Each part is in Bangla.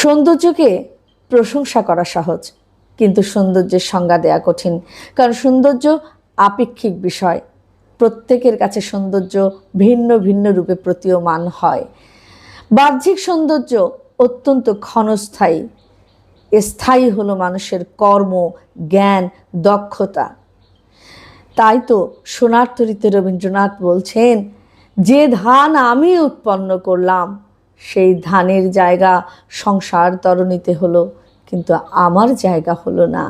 সৌন্দর্যকে প্রশংসা করা সহজ, কিন্তু সৌন্দর্যের সংজ্ঞা দেয়া কঠিন। কারণ সৌন্দর্য আপেক্ষিক বিষয়। প্রত্যেকের কাছে সৌন্দর্য ভিন্ন ভিন্ন রূপে প্রতীয়মান হয়। বাহ্যিক সৌন্দর্য অত্যন্ত ক্ষণস্থায়ী। স্থায়ী হলো মানুষের কর্ম, জ্ঞান, দক্ষতা। তাই তো সোনার তরিতে রবীন্দ্রনাথ বলছেন, যে ধান আমি উৎপন্ন করলাম সেই ধানের জায়গা সংসার তরণীতে হলো, কিন্তু আমার জায়গা হলো না।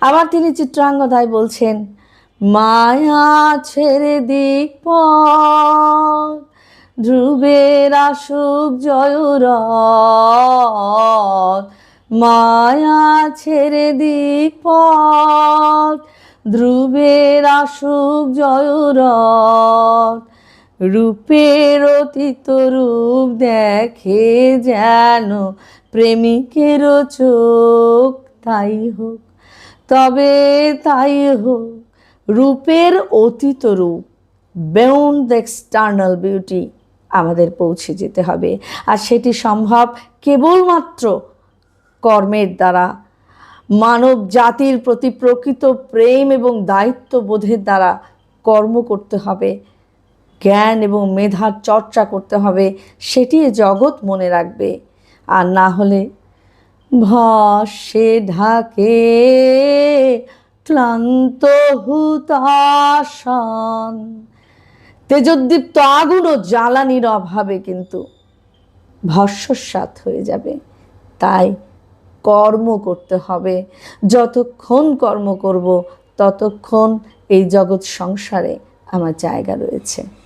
আবার তিনি চিত্রাঙ্গদায় বলছেন, মায়া ছেড়ে দিক ধ্রুবের আসুক জয়রথ। মায়া ছেড়ে দিক ধ্রুবের আসুক জয়রথ। রূপের অতীত রূপ দেখে যেন প্রেমিকের চোখ তাই হোক, তবে তাই হোক, রূপের অতীত রূপ বেউন্ড দ্য এক্সটার্নাল বিউটি আমাদের পৌঁছে যেতে হবে। আর সেটি সম্ভব কেবলমাত্র কর্মের দ্বারা, মানব জাতির প্রতি প্রকৃত প্রেম এবং দায়িত্ববোধের দ্বারা কর্ম করতে হবে। জ্ঞান এবং মেধার চর্চা করতে হবে, সেটি জগৎ মনে রাখবে। আর না হলে ভসে ঢাকে ক্লান্ত হুতাসন তেজোদ্দীপ্ত আগুন ও জ্বালানির অভাবে কিন্তু ভস্মসাত হয়ে যাবে। তাই কর্ম করতে হবে। যতক্ষণ কর্ম করব, ততক্ষণ এই জগৎ সংসারে আমার জায়গা রয়েছে।